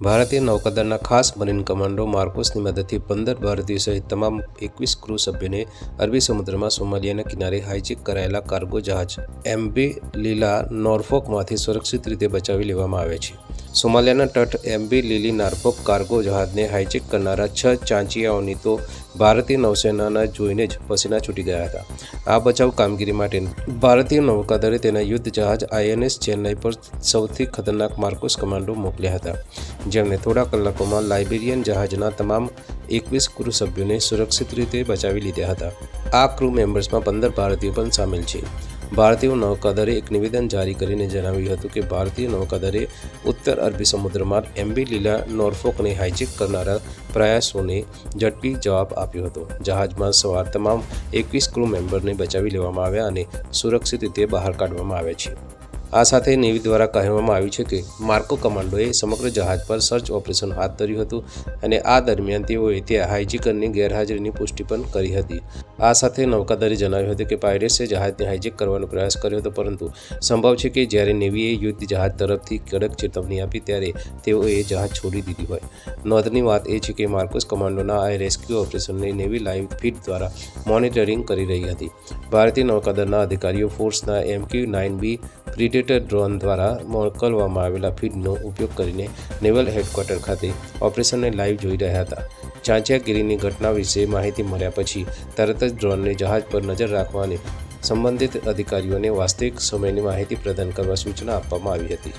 ભારતીય નૌકાદળના ખાસ મરીન કમાન્ડો માર્કોસની મદદથી પંદર ભારતીયો સહિત તમામ એકવીસ ક્રૂ સભ્યોને અરબી સમુદ્રમાં સોમાલિયાના કિનારે હાઇજેક કરાયેલા કાર્ગો જહાજ એમબી લીલા નોર્ફોકમાંથી સુરક્ષિત રીતે બચાવી લેવામાં આવ્યા છે. સોમાલિયાના તટ એમબી લીલી નાર્ફોક કાર્ગો જહાજને હાઇજેક કરનારા છ ચાંચિયાઓની તો ભારતીય નૌસેનાના જોઈને જ પસીના છૂટી ગયા હતા. આ બચાવ કામગીરી માટે ભારતીય નૌકાદળે તેના યુદ્ધ જહાજ આઈએનએસ ચેન્નઈ પર સૌથી ખતરનાક માર્કોસ કમાન્ડો મોકલ્યા હતા. જેમણે થોડા કલાકોમાં લાઇબેરિયન જહાજના તમામ એકવીસ ક્રૂ સભ્યોને સુરક્ષિત રીતે બચાવી લીધા હતા. આ ક્રૂ મેમ્બર્સમાં પંદર ભારતીયો પણ સામેલ છે. ભારતીય નૌકાદળે એક નિવેદન જારી કરીને જણાવ્યું હતું કે ભારતીય નૌકાદળે ઉત્તર અરબી સમુદ્રમાં એમ્બી લીલા નોર્ફોકને હાઇજેક કરનારા પ્રયાસોને ઝડપી જવાબ આપ્યો હતો. જહાજમાં સવાર તમામ એકવીસ ક્રૂ મેમ્બરને બચાવી લેવામાં આવ્યા અને સુરક્ષિત રીતે બહાર કાઢવામાં આવ્યા છે. આ સાથે નેવી દ્વારા કહેવામાં આવ્યું છે કે માર્કો કમાન્ડોએ સમગ્ર જહાજ પર સર્ચ ઓપરેશન હાથ ધર્યું હતું અને આ દરમિયાન તેઓએ ત્યાં હાઇજેકરની ગેરહાજરીની પુષ્ટિ પણ કરી હતી. આ સાથે નૌકાદરે જણાવ્યું હતું કે પાયરેટ્સે જહાજને હાઇજેક કરવાનો પ્રયાસ કર્યો હતો, પરંતુ સંભવ છે કે જ્યારે નેવીએ યુદ્ધ જહાજ તરફથી કડક ચેતવણી આપી ત્યારે તેઓએ જહાજ છોડી દીધી હોય. નોંધની વાત એ છે કે માર્કોસ કમાન્ડોના આ રેસ્ક્યુ ઓપરેશનને નેવી લાઇવ ફીટ દ્વારા મોનિટરિંગ કરી રહી હતી. ભારતીય નૌકાદળના અધિકારીઓ ફોર્સના MQ nine B Predator drone દ્વારા મોકલવામાં આવેલા ફીડનો ઉપયોગ કરીને નેવલ હેડક્વાર્ટર ખાતે ઓપરેશનને લાઈવ જોઈ રહ્યા હતા. ચાંચિયાગીરીની ઘટના વિશે માહિતી મળ્યા પછી તરત જ ડ્રોનને જહાજ પર નજર રાખવાની સંબંધિત અધિકારીઓને વાસ્તવિક સમયની માહિતી પ્રદાન કરવા સૂચના આપવામાં આવી હતી.